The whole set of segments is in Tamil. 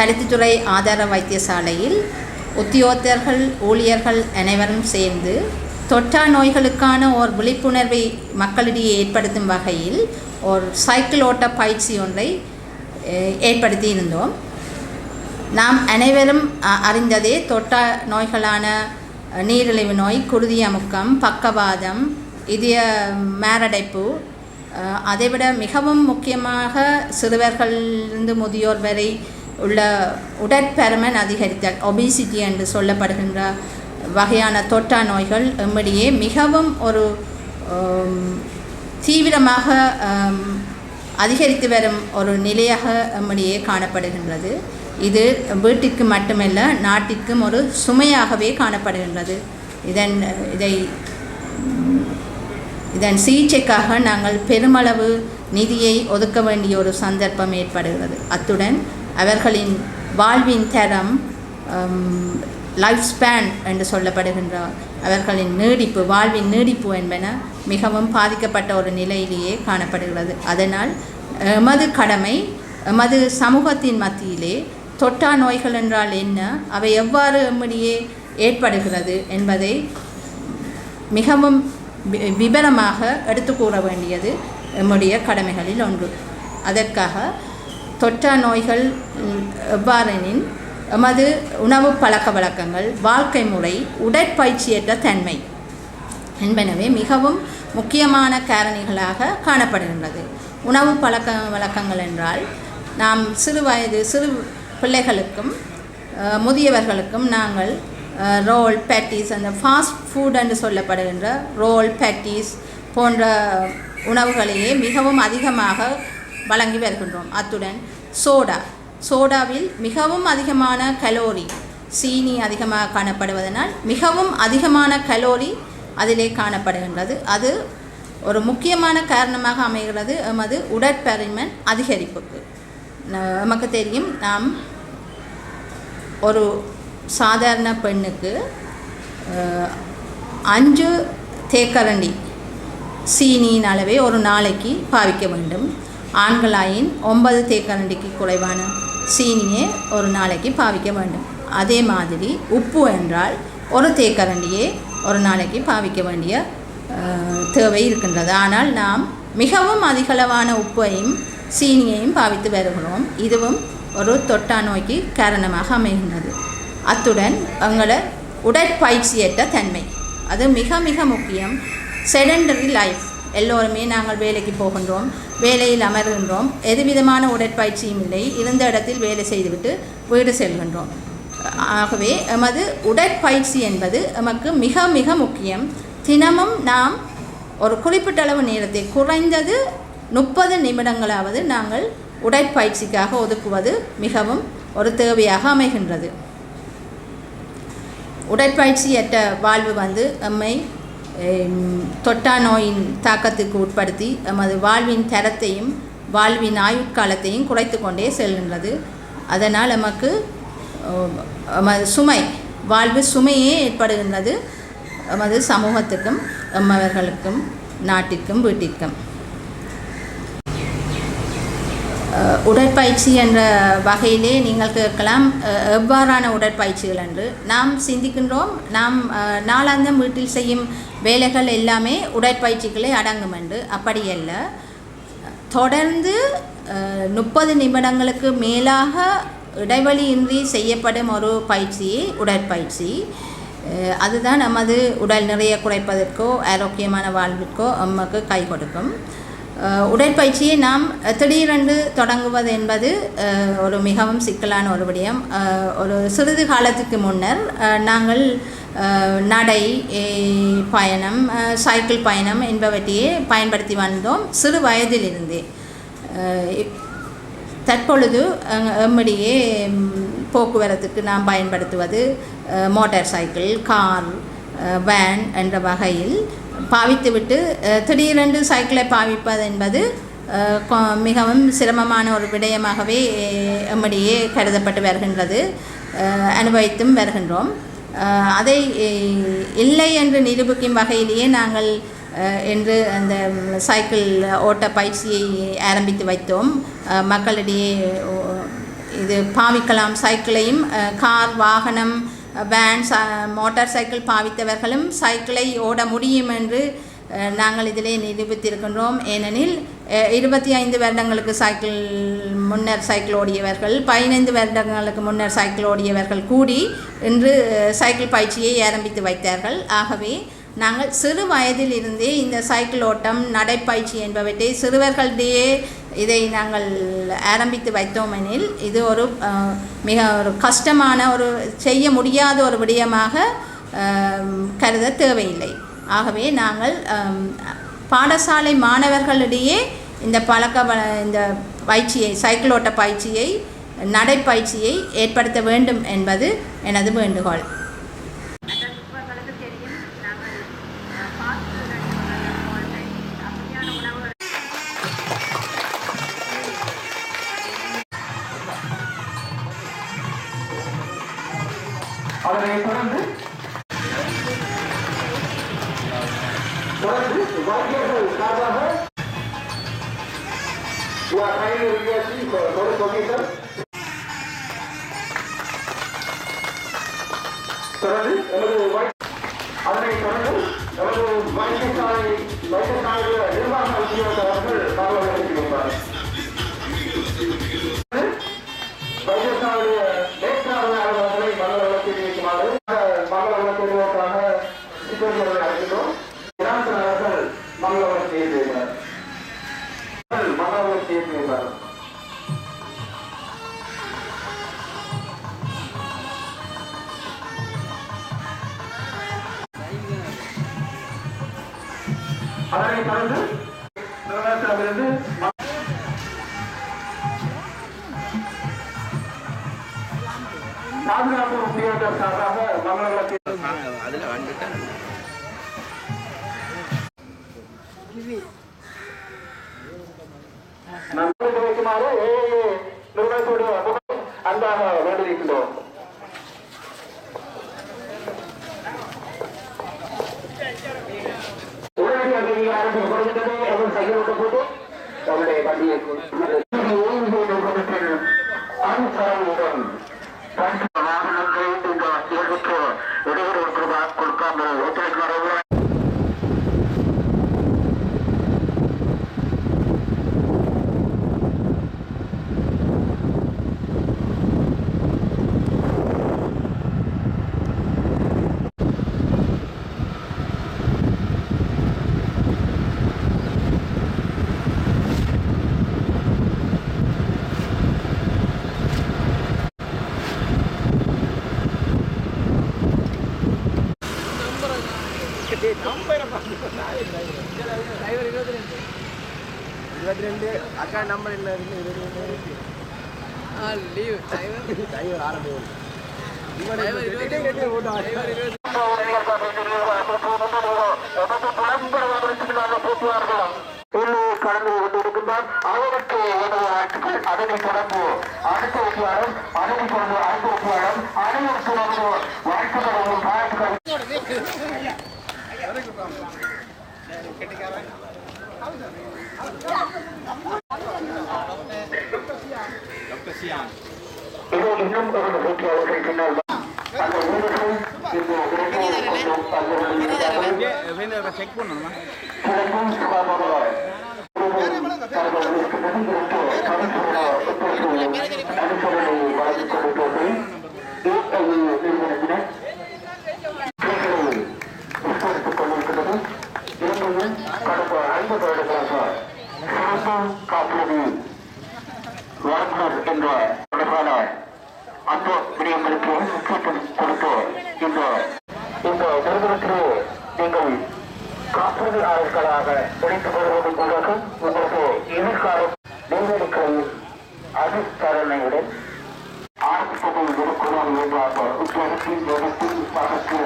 பருத்தித்துறை ஆதார வைத்தியசாலையில் உத்தியோகத்தர்கள் ஊழியர்கள் அனைவரும் சேர்ந்து தொற்றா நோய்களுக்கான ஒரு விழிப்புணர்வை மக்களிடையே ஏற்படுத்தும் வகையில் ஒரு சைக்கிள் ஓட்ட பயிற்சி ஒன்றை ஏற்படுத்தியிருந்தோம். ஏற்படுத்தி இருந்தோம் நாம் அனைவரும் அறிந்ததே தொட்டா நோய்களான நீரிழிவு நோய் குருதி அமுக்கம் பக்கவாதம் இதய மேரடைப்பு அதைவிட மிகவும் முக்கியமாக சிறுவர்களிலிருந்து முதியோர் வரை உள்ள உடற்பருமன் அதிகரித்தல் ஒபிசிட்டி என்று சொல்லப்படுகின்ற வகையான தொற்றா நோய்கள் எம்மிடையே மிகவும் ஒரு தீவிரமாக அதிகரித்து வரும் ஒரு நிலையாக நம்மிடையே காணப்படுகின்றது. இது வீட்டிற்கு மட்டுமல்ல நாட்டிற்கும் ஒரு சுமையாகவே காணப்படுகின்றது. இதன் இதை இதன் சிகிச்சைக்காக நாங்கள் பெருமளவு நிதியை ஒதுக்க வேண்டிய ஒரு சந்தர்ப்பம் ஏற்படுகிறது. அத்துடன் அவர்களின் வாழ்வின் தரம் um, லைஃப் ஸ்பேன் என்று சொல்லப்படுகின்ற அவர்களின் நீடிப்பு வாழ்வின் நீடிப்பு என்பன மிகவும் பாதிக்கப்பட்ட ஒரு நிலையிலேயே காணப்படுகிறது. அதனால் எமது கடமை எமது சமூகத்தின் மத்தியிலே தொட்டா நோய்கள் என்றால் என்ன அவை எவ்வாறு எம்மிடையே ஏற்படுகிறது என்பதை மிகவும் வி- விபரமாக எடுத்து கூற வேண்டியது எம்முடைய கடமைகளில் ஒன்று. அதற்காக தொற்றா நோய்கள் எவ்வாறெனின் எமது உணவு பழக்க வழக்கங்கள் வாழ்க்கை முறை உடற்பயிற்சியற்ற தன்மை என்பனவே மிகவும் முக்கியமான காரணிகளாக காணப்படுகின்றது. உணவு பழக்க வழக்கங்கள் என்றால் நாம் சிறு வயது சிறு பிள்ளைகளுக்கும் முதியவர்களுக்கும் நாங்கள் ரோல் பேட்டிஸ் அந்த ஃபாஸ்ட் ஃபுட் என்று சொல்லப்படுகின்ற ரோல் பேட்டிஸ் போன்ற உணவுகளையே மிகவும் அதிகமாக வழங்கி வருகின்றோம். அத்துடன் சோடா. சோடாவில் மிகவும் அதிகமான கலோரி சீனி அதிகமாக காணப்படுவதனால் மிகவும் அதிகமான கலோரி அதிலே காணப்படுகின்றது. அது ஒரு முக்கியமான காரணமாக அமைகிறது. எமது உடற்பருமன் அதிகரிப்புக்கு. நமக்கு தெரியும் நாம் ஒரு சாதாரண பெண்ணுக்கு அஞ்சு தேக்கரண்டி சீனியின் அளவை ஒரு நாளைக்கு பாவிக்க வேண்டும். ஆண்களாயின் ஒன்பது தேக்கரண்டிக்கு குறைவான சீனியை ஒரு நாளைக்கு பாவிக்க வேண்டும். அதே மாதிரி உப்பு என்றால் ஒரு தேக்கரண்டியே ஒரு நாளைக்கு பாவிக்க வேண்டிய தேவை இருக்கின்றது. ஆனால் நாம் மிகவும் அதிகளவான உப்பையும் சீனியையும் பாவித்து வருகிறோம். இதுவும் ஒரு தொட்டா நோய்க்கு காரணமாக அமைகின்றது. அத்துடன் எங்களை உடற்பயிற்சியற்ற தன்மை. அது மிக மிக முக்கியம். செடண்டரி லைஃப் எல்லோருமே நாங்கள் வேலைக்கு போகின்றோம் வேலையில் அமர்கின்றோம். எதுவிதமான உடற்பயிற்சியும் இல்லை. இருந்த இடத்தில் வேலை செய்துவிட்டு வீடு செல்கின்றோம். ஆகவே எமது உடற்பயிற்சி என்பது எமக்கு மிக மிக முக்கியம். தினமும் நாம் ஒரு குறிப்பிட்ட அளவு நேரத்தை குறைந்தது முப்பது நிமிடங்களாவது நாங்கள் உடற்பயிற்சிக்காக ஒதுக்குவது மிகவும் ஒரு தேவையாக அமைகின்றது. உடற்பயிற்சியற்ற வாழ்வு வந்து எம்மை தொட்டா நோயின் தாக்கத்துக்கு உட்படுத்தி நமது வாழ்வின் தரத்தையும் வாழ்வின் ஆயுட்காலத்தையும் குறைத்து கொண்டே செல்கின்றது. அதனால் நமக்கு நமது சுமை வாழ்வு சுமையே ஏற்படுகின்றது. நமது சமூகத்துக்கும் நம்மவர்களுக்கும் நாட்டிற்கும் வீட்டிற்கும். உடற்பயிற்சி என்ற வகையிலே நீங்கள் கேட்கலாம். எவ்வாறான உடற்பயிற்சிகள் என்று. நாம் சிந்திக்கின்றோம். நாம் நாளாந்தம் வீட்டில் செய்யும் வேலைகள் எல்லாமே உடற்பயிற்சிகளே அடங்கும் என்று. அப்படியல்ல தொடர்ந்து முப்பது நிமிடங்களுக்கு மேலாக இடைவெளியின்றி செய்யப்படும் ஒரு பயிற்சியே உடற்பயிற்சி. அதுதான் நமது உடல் நிறைய குறைப்பதற்கோ ஆரோக்கியமான வாழ்விற்கோ நமக்கு கை கொடுக்கும். உடற்பயிற்சியை நாம் திடீரென்று தொடங்குவது என்பது ஒரு மிகவும் சிக்கலான ஒரு விடயம். ஒரு சிறிது காலத்துக்கு முன்னர் நாங்கள் நடை பயணம் சைக்கிள் பயணம் என்பவற்றையே பயன்படுத்தி வந்தோம் சிறு வயதிலிருந்தே. இப்- தற்பொழுது எம்மிடையே போக்குவரத்துக்கு நாம் பயன்படுத்துவது மோட்டார் சைக்கிள் கார் வேன் என்ற வகையில் பாவித்துவிட்டு திடீரென்று சைக்கிளை பாவிப்பது என்பது கொ- மிகவும் சிரமமான ஒரு விடயமாகவே எம்மிடையே கருதப்பட்டு வருகின்றது அனுபவித்தும் வருகின்றோம். அதை இல்லை என்று நிரூபிக்கும் வகையிலேயே நாங்கள் என்று அந்த சைக்கிள் ஓட்ட பயிற்சியை ஆரம்பித்து வைத்தோம். மக்களிடையே இது பாவிக்கலாம். சைக்கிளையும் கார் வாகனம் வேன் மோட்டார் சைக்கிள் பாவித்தவர்களும் சைக்கிளை ஓட முடியும் என்று நாங்கள் இதிலே நிரூபித்திருக்கின்றோம். ஏனெனில் இருபத்தி ஐந்து வருடங்களுக்கு சைக்கிள் முன்னர் சைக்கிள் ஓடியவர்கள் பதினைந்து வருடங்களுக்கு முன்னர் சைக்கிள் ஓடியவர்கள் கூடி இன்று சைக்கிள் பயிற்சியை ஆரம்பித்து வைத்தார்கள். ஆகவே நாங்கள் சிறு வயதில் இருந்தே இந்த சைக்கிள் ஓட்டம் நடைப்பயிற்சி என்பவற்றை சிறுவர்களிடையே இதை நாங்கள் ஆரம்பித்து வைத்தோமெனில் இது ஒரு மிக ஒரு கஷ்டமான ஒரு செய்ய முடியாத ஒரு விடயமாக கருத தேவையில்லை. ஆகவே நாங்கள் பாடசாலை மாணவர்களிடையே இந்த பழக்க வழ- இந்த பயிற்சியை சைக்கிள் ஓட்ட பயிற்சியை நடைப்பயிற்சியை ஏற்படுத்த வேண்டும் என்பது எனது வேண்டுகோள். அதனை தொடர்ந்து தொடர்ந்து வாத்தியர்கள் சார்பாக You are kindly requesting for notice commission. தொடர்ந்து எமது வை- அதனை தொடர்ந்து எமது வைத்தியசாலை வைத்தியசாலை பாதுகாப்பு உத்தியோகத்தர் சார்பாக மங்களத்தில் அதில் வந்துட்டு நன்றி ஏஏ நிறுவனத்துடைய அன்பாக வேண்டியிருக்கின்றோம். உடனடி அங்கீகாரம் கொடுக்கின்றது அவர் கையெழுத்த போட்டு அவருடைய வண்டியை প্রচার করা அக்கா நம்பர் ரெண்டு லீவ் டிரைவர் ஆரம்பி கடந்து கொண்டிருக்கின்றார். அவருக்கு எனது வாழ்த்துக்கள் அதனை தொடர்ந்து அடுத்த வெற்றியாளர் அதனை தொடர்ந்து அடுத்த வெற்றியாளர் அனைவருக்கும் நமது வாழ்த்துக்களையும் வாழ்த்துக்கள் இது இன்னும் ஒரு வெற்றியாளர்கள் பின்னால் அந்த வீரர்கள் இந்த விரைவில் செக் பண்ணணுமா சிறப்பும் சுகாதார அனுசரணை வழங்கிக் கொண்டிருக்கிறது ஏஐ நிறுவனத்தினர் விஸ்தரித்துக் கொண்டிருக்கிறது இலங்கையில் கடந்த ஐம்பது வருடங்களாக சிறப்பு காப்பீடு வழங்குனர் என்ற தொடர்பான அந்த விடயங்களுக்கு முக்கியத்துவம் கொடுத்து இந்த இந்த நிறுவனத்திலே நீங்கள் காப்பீடுகளாக உழைத்து வருவதன் மூலமாக உங்களுக்கு எதிர்காலம் நேரடிக்கையில் அனுசரணையுடன் ஆரம்பிப்பதில் இருக்கக்கூடாது என்ற உத்தியோகத்தின் வேகத்தில் பதற்கு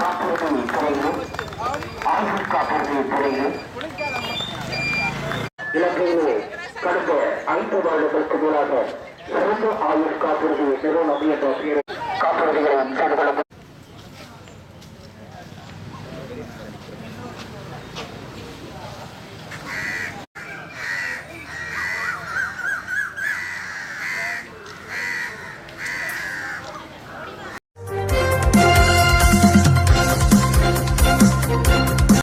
காப்பீடு துறையிலும் ஆயுள் காப்பீடு துறையிலும் இலங்கையிலே கடந்த ஐந்து வருடங்களுக்கு மேலாக சிறந்த ஆயுள் காப்பீடு நிறுவனம் என்ற பெயரில் காப்பீடுகளை செய்து கொள்ள